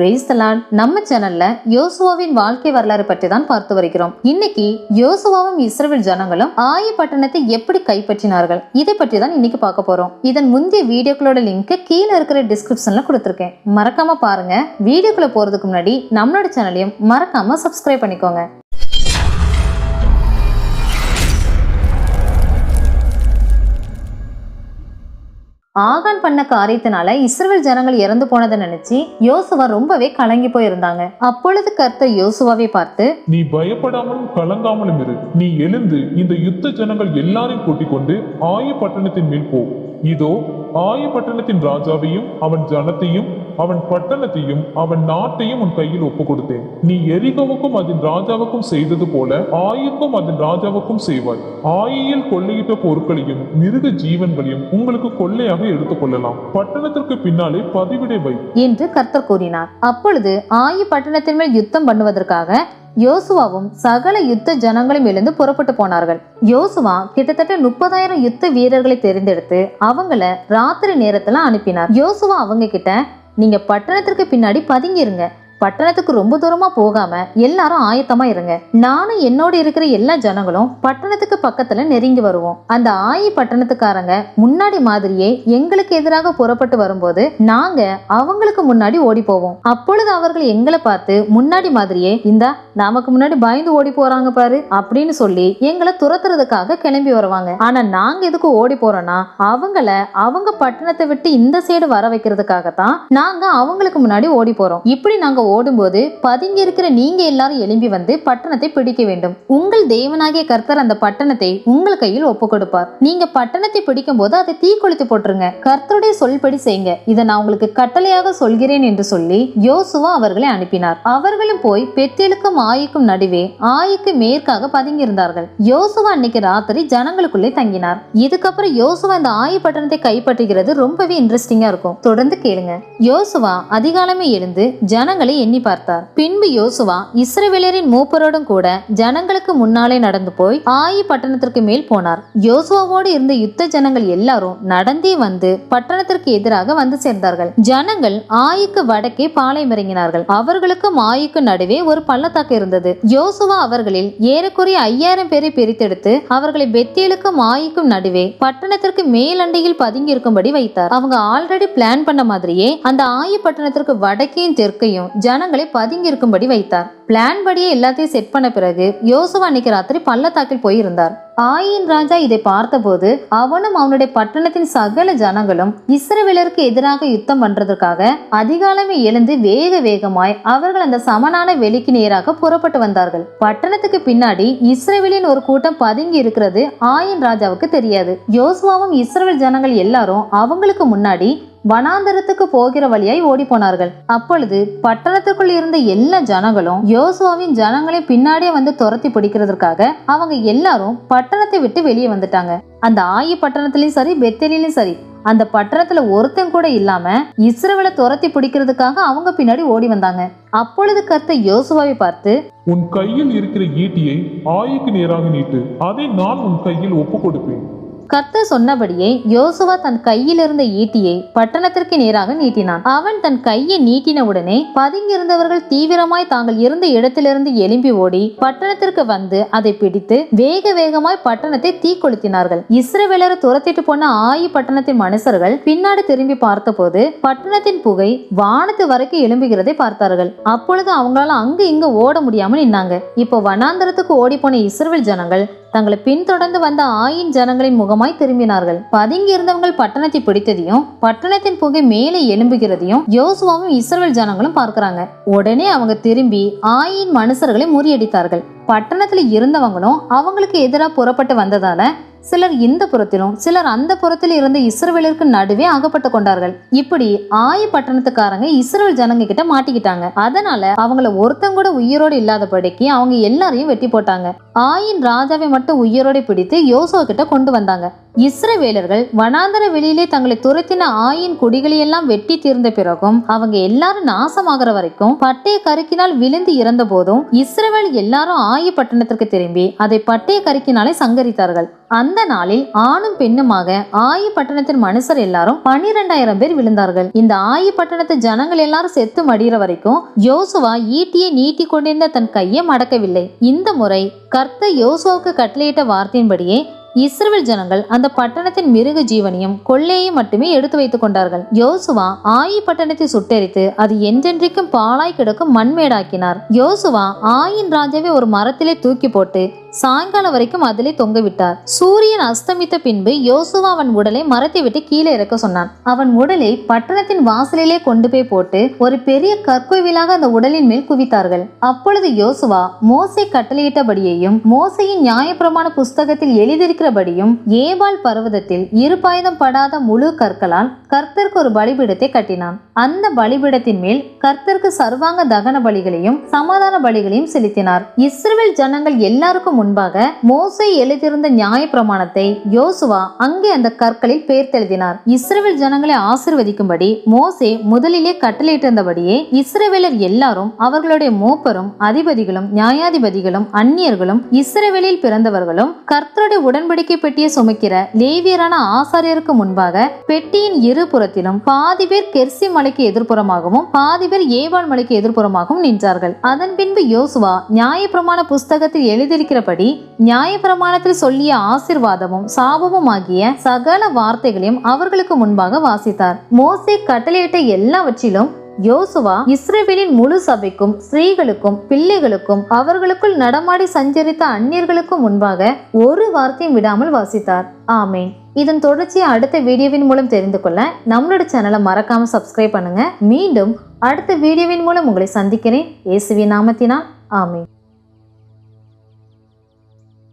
பிரேஸ்தலான் நம்ம சேனல்ல யோசுவாவின் வாழ்க்கை வரலாறு பற்றி தான் பார்த்து வருகிறோம். இன்னைக்கு யோசுவாவும் இஸ்ரேல் ஜனங்களும் ஆய பட்டணத்தை எப்படி கைப்பற்றினார்கள்? இதை பற்றி தான் இன்னைக்கு பார்க்க போறோம். இதன் முந்தைய வீடியோக்களோட லிங்க் கீழே இருக்கிற டிஸ்கிரிப்ஷன்ல கொடுத்துருக்கேன். மறக்காம பாருங்க. வீடியோக்குள்ள போறதுக்கு முன்னாடி நம்மளோட சேனலையும் மறக்காம சப்ஸ்கிரைப் பண்ணிக்கோங்க. ஆகான் பண்ண காரியத்தினால இஸ்ரேல் ஜனங்கள் இறந்து போனதை நினைச்சு யோசுவா ரொம்பவே கலங்கி போயிருந்தாங்க. அப்பொழுது கர்த்தர் யோசுவாவை பார்த்து நீ பயப்படாமலும் கலங்காமலும் இரு. நீ எழுந்து இந்த யுத்த ஜனங்கள் எல்லாரையும் கூட்டிக் கொண்டு ஆய பட்டணத்தின் மேல் போ. இதோ ஆய பட்டணத்தின் ராஜாவையும் அவன் ஜனத்தையும் அவன் பட்டணத்தையும் அவன் நாட்டையும் உன் கையில் ஒப்பு கொடுத்தேன் நீ எரிகோவுக்கும் அதன் ராஜாவுக்கும் செய்தது போல ஆயுக்கும் அதன் ராஜாவுக்கும் செய்வாய். ஆயியில் கொள்ளையிட்ட பொருட்களையும் மிருக ஜீவன்களையும் உங்களுக்கு கொள்ளையாக எடுத்துக் கொள்ளலாம். பட்டணத்திற்கு பின்னாலே பதிவிடை வை. என்று கர்த்தர் கூறினார். அப்பொழுது ஆயி பட்டணத்தின் மேல் யுத்தம் பண்ணுவதற்காக யோசுவாவும் சகல யுத்த ஜனங்களும் எழுந்து புறப்பட்டு போனார்கள். யோசுவா கிட்டத்தட்ட முப்பதாயிரம் யுத்த வீரர்களை தெரிந்தெடுத்து அவங்கள ராத்திரி நேரத்துல அனுப்பினார். யோசுவா அவங்க கிட்ட நீங்கள் பட்டணத்திற்கு பின்னாடி பதுங்கிருங்க. பட்டணத்துக்கு ரொம்ப தூரமா போகாம எல்லாரும் ஆயத்தமா இருங்க. நானும் என்னோட இருக்கிற எல்லா ஜனங்களும் பட்டணத்துக்கு பக்கத்துல நெருங்கி வருவோம். அந்த ஆயி பட்டணத்துக்காரங்க முன்னாடி மாதிரியே எங்களுக்கு எதிராக புறப்பட்டு வரும்போது நாங்க அவங்களுக்கு முன்னாடி ஓடி போவோம் அப்பொழுது அவர்கள் எங்களை பார்த்து முன்னாடி மாதிரியே இந்தா நமக்கு முன்னாடி பயந்து ஓடி போறாங்க பாரு அப்படின்னு சொல்லி எங்களை துரத்துறதுக்காக கிளம்பி வருவாங்க. ஆனா நாங்க எதுக்கு ஓடி போறோம்னா அவங்கள அவங்க பட்டணத்தை விட்டு இந்த சைடு வர வைக்கிறதுக்காக தான் நாங்க அவங்களுக்கு முன்னாடி ஓடி போறோம். இப்படி நாங்க ஓடும்போது பதுங்கி இருக்கிற நீங்க எல்லாரும் எழும்பி வந்து பட்டணத்தை பிடிக்க வேண்டும். உங்கள் தேவனாகிய கர்த்தர் அந்த பட்டணத்தை உங்கள் கையில் ஒப்பு கொடுப்பார் நீங்க பட்டணத்தை பிடிக்கும் போது அதை தீக்குளித்து போட்டுருங்க. கர்த்தருடைய சொல்படி செய்யுங்க. இதை நான் உங்களுக்கு கட்டளையாக சொல்கிறேன் என்று சொல்லி யோசுவா அவர்களை அனுப்பினார். அவர்களும் போய் பெத்தேலுக்கும் ஆயிக்கும் நடுவே ஆயிக்கு மேற்காக பதுங்கி இருந்தார்கள் யோசுவா அன்னைக்கு ராத்திரி ஜனங்களுக்குள்ளே தங்கினார். இதுக்கப்புறம் யோசுவா இந்த ஆயி பட்டணத்தை கைப்பற்றுகிறது ரொம்பவே இன்ட்ரெஸ்டிங்கா இருக்கும். தொடர்ந்து கேளுங்க. யோசுவா அதிகாலமே எழுந்து ஜனங்களை எண்ணி பார்த்தார். பின்பு யோசுவா இஸ்ரவேலரின் மூப்பரோடும் கூட ஜனங்களுக்கு முன்னாலே நடந்து போய் ஆயி பட்டணத்திற்கு மேல் போனார். யோசுவாவோடு இருந்த யுத்த ஜனங்கள் எல்லாரும் நடந்தே வந்து பட்டணத்திற்கு எதிராக வந்து சேர்ந்தார்கள். ஜனங்கள் ஆயிக்கு வடக்கே பாளையம் இறங்கினார்கள். அவர்களுக்கும் ஆயிக்கு நடுவே ஒரு பள்ளத்தாக்கு இருந்தது. யோசுவா அவர்களில் ஏறக்குறைய ஐயாயிரம் பேரை பிரித்தெடுத்து அவர்களை பெத்தியலுக்கும் ஆயிக்கும் நடுவே பட்டணத்திற்கு மேலண்டையில் பதுங்கி இருக்கும்படி வைத்தார். அவங்க ஆல்ரெடி பிளான் பண்ண மாதிரியே அந்த ஆயி பட்டணத்திற்கு வடக்கையும் தெற்கையும் ஜனங்களை பதுங்கி இருக்கும்படி வைத்தார். பிளான் படியே எல்லாத்தையும் செட் பண்ண பிறகு யோசுவா அன்னைக்கு ராத்திரி பள்ளத்தாக்கில் போயிருந்தார். ஆயின் ராஜா இதை பார்த்தபோது அவனும் அவனுடைய பட்டணத்தின் சகல ஜனங்களும் இஸ்ரவேலருக்கு எதிராக யுத்தம் பண்றதுக்காக அதிகாலமே எழுந்து வேக வேகமாய் அவர்கள் அந்த சமனான வெளிக்கு நேராக புறப்பட்டு வந்தார்கள். பட்டணத்துக்கு பின்னாடி இஸ்ரேவேலின் ஒரு கூட்டம் பதுங்கி இருக்கிறது ஆயின் ராஜாவுக்கு தெரியாது. யோசுவாவும் இஸ்ரேல் ஜனங்கள் எல்லாரும் அவங்களுக்கு முன்னாடி வனாந்தரத்துக்கு போகிற வழியாய் ஓடி போனார்கள் அப்பொழுது பட்டணத்துக்குள் இருந்த எல்லா ஜனங்களும் யோசுவாவின் ஜனங்களை பின்னாடியே வந்து துரத்தி பிடிக்கிறதுக்காக அவங்க எல்லாரும் பட்டணத்தை விட்டு வெளியே வந்துட்டாங்க. அந்த ஆயி பட்டணத்திலயும் சரி பெத்தேலியும் சரி அந்த பட்டணத்துல ஒருத்தன் கூட இல்லாம இஸ்ரவேலை துரத்தி பிடிக்கிறதுக்காக அவங்க பின்னாடி ஓடி வந்தாங்க. அப்பொழுது கர்த்த யோசுவாவை பார்த்து உன் கையில் இருக்கிற ஈட்டியை ஆயிக்கு நேராக நீட்டு. அதை நான் உன் கையில் ஒப்பு கொடுப்பேன் கர்த்தர் சொன்னபடியே யோசுவா தன் கையில் இருந்த ஈட்டியை பட்டணத்திற்கு நேராக நீட்டினான். அவன் தன் கையை நீட்டினவுடனே பதுங்கியிருந்தவர்கள் தீவிரமாய் தாங்கள் இருந்த இடத்திலிருந்து எழும்பி ஓடி பட்டணத்திற்கு வந்து அதை பிடித்து வேக வேகமாய் பட்டணத்தை தீக்கொளுத்தினார்கள். இஸ்ரவேலரை துரத்திட்டு போன ஆயி பட்டணத்தின் மனுஷர்கள் பின்னாடி திரும்பி பார்த்தபோது பட்டணத்தின் புகை வானத்து வரைக்கும் எழும்புகிறதை பார்த்தார்கள். அப்பொழுது அவங்களால அங்கு இங்கு ஓட முடியாமல் நின்னாங்க. இப்போ வனாந்தரத்துக்கு ஓடி போன இஸ்ரேல் ஜனங்கள் தங்களை பின்தொடர்ந்து வந்த ஆயின் ஜனங்களின் முகமாய் திரும்பினார்கள். பதுங்கி இருந்தவங்கள் பட்டணத்தை பிடித்ததையும் பட்டணத்தின் புகை மேலே எழும்புகிறதையும் யோசுவாவும் இஸ்ரேல் ஜனங்களும் பார்க்கிறாங்க. உடனே அவங்க திரும்பி ஆயின் மனுஷர்களை முறியடித்தார்கள். பட்டணத்துல இருந்தவங்களும் அவங்களுக்கு எதிராக புறப்பட்டு வந்ததால சிலர் இந்த புறத்திலும் சிலர் அந்த புறத்தில் இருந்த இஸ்ரவேலருக்கு நடுவே அகப்பட்டு கொண்டார்கள். இப்படி ஆய பட்டணத்துக்காரங்க இஸ்ரேல் ஜனங்க கிட்ட மாட்டிக்கிட்டாங்க. அதனால அவங்கள ஒருத்தங்க கூட உயிரோடு இல்லாதபடிக்கு அவங்க எல்லாரையும் வெட்டி போட்டாங்க. ஆயின் ராஜாவை மட்டும் உயிரோடு பிடித்து யோசுவா கிட்ட கொண்டு வந்தாங்க. இஸ்ரவேலர்கள் வனாந்தர வெளியிலே தங்களை துரத்தின ஆயின் குடிகளையெல்லாம் வெட்டி தீர்ந்த பிறகும் அவங்க எல்லாரும் நாசமாகிற வரைக்கும் பட்டய கருக்கினால் விழுந்து இறந்த போதும் இஸ்ரவேல் எல்லாரும் ஆயி பட்டணத்திற்கு திரும்பி அதை பட்டய கருக்கினாலே சங்கரித்தார்கள். அந்த நாளில் ஆணும் பெண்ணுமாக ஆயி பட்டணத்தின் மனுஷர் எல்லாரும் பனிரெண்டாயிரம் பேர் விழுந்தார்கள். இந்த ஆயி பட்டணத்து ஜனங்கள் எல்லாரும் செத்து மடிகிற வரைக்கும் யோசுவா ஈட்டியை நீட்டி கொண்டிருந்த தன் கையை மடக்கவில்லை. இந்த முறை கர்த்தர் யோசுவாவுக்கு கட்டளையிட்ட வார்த்தையின்படியே இஸ்ரவேல் ஜனங்கள் அந்த பட்டணத்தின் மிருக ஜீவனையும் கொள்ளையையும் மட்டுமே எடுத்து வைத்துக் கொண்டார்கள். யோசுவா ஆயி பட்டணத்தை சுட்டெரித்து அது என்றென்றைக்கும் பாழாய் கிடக்கும் மண்மேடாக்கினார். யோசுவா ஆயின் ராஜாவை ஒரு மரத்திலே தூக்கி போட்டு சாயங்காலம் வரைக்கும் அதிலே தொங்க விட்டார் சூரியன் அஸ்தமித்த பின்பு யோசுவா அவன் உடலை மரத்தை விட்டு கீழே இறக்க சொன்னான். அவன் உடலை பட்டணத்தின் வாசலிலே கொண்டு போய் போட்டு ஒரு பெரிய கற்கோவிலாக அந்த உடலின் மேல் குவித்தார்கள். அப்பொழுது யோசுவா மோசை கட்டளையிட்டபடியையும் மோசையின் நியாயப்பிரமாண புஸ்தகத்தில் எழுதியிருக்கிறபடியும் ஏபால் பர்வதத்தில் இருபாயுதம் படாத முழு கற்களால் கர்த்தருக்கு ஒரு பலிபீடத்தை கட்டினான். அந்த பலிபீடத்தின் மேல் கர்த்தருக்கு சர்வாங்க தகன பலிகளையும் சமாதான பலிகளையும் செலுத்தினார். இஸ்ரேல் ஜனங்கள் எல்லாருக்கும் முன்பாக மோசை எழுதியிருந்த நியாய பிரமாணத்தை யோசுவா அங்கே அந்த கற்களில் பெயர்த்தெழுதினார். இஸ்ரேவேல் ஜனங்களை ஆசிர்வதிக்கும்படி மோசே முதலிலே கட்டளையிட்டிருந்தபடியே இஸ்ரேவேலர் எல்லாரும் அவர்களுடைய மூப்பரும் அதிபதிகளும் நியாயாதிபதிகளும் அந்நியர்களும் இஸ்ரேவேலில் பிறந்தவர்களும் கர்த்தருடைய உடன்படிக்கை பெட்டியை சுமக்கிற லேவியரான ஆசாரியருக்கு முன்பாக பெட்டியின் இரு புறத்திலும் பாதி பேர் கெர்சி மலைக்கு எதிர்ப்புறமாகவும் பாதி பேர் ஏவாள் மலைக்கு எதிர்ப்புறமாகவும் நின்றார்கள். அதன் பின்பு யோசுவா நியாயப்பிரமாண புஸ்தகத்தில் எழுதியிருக்கிறபடி நியாயப்பிரமாணத்தில் சொல்லிய ஆசிர்வாதமும் சாபமும் ஆகிய சகல வார்த்தைகளையும் அவர்களுக்கு முன்பாக வாசித்தார். மோசே கட்டளையிட்ட எல்லாவற்றிலும் யோசுவா இஸ்ரேவேலின் முழு சபைக்கும் ஸ்திரீகளுக்கும் பிள்ளைகளுக்கும் அவர்களுக்குள் நடமாடி சஞ்சரித்த அந்நியர்களுக்கும் முன்பாக ஒரு வார்த்தையும் விடாமல் வாசித்தார். ஆமேன். இதன் தொடர்ச்சியை அடுத்த வீடியோவின் மூலம் தெரிந்து கொள்ள நம்மளோட சேனலை மறக்காம சப்ஸ்கிரைப் பண்ணுங்க. மீண்டும் அடுத்த வீடியோவின் மூலம் உங்களை சந்திக்கிறேன். இயேசுவின் நாமத்தினால் ஆமேன்.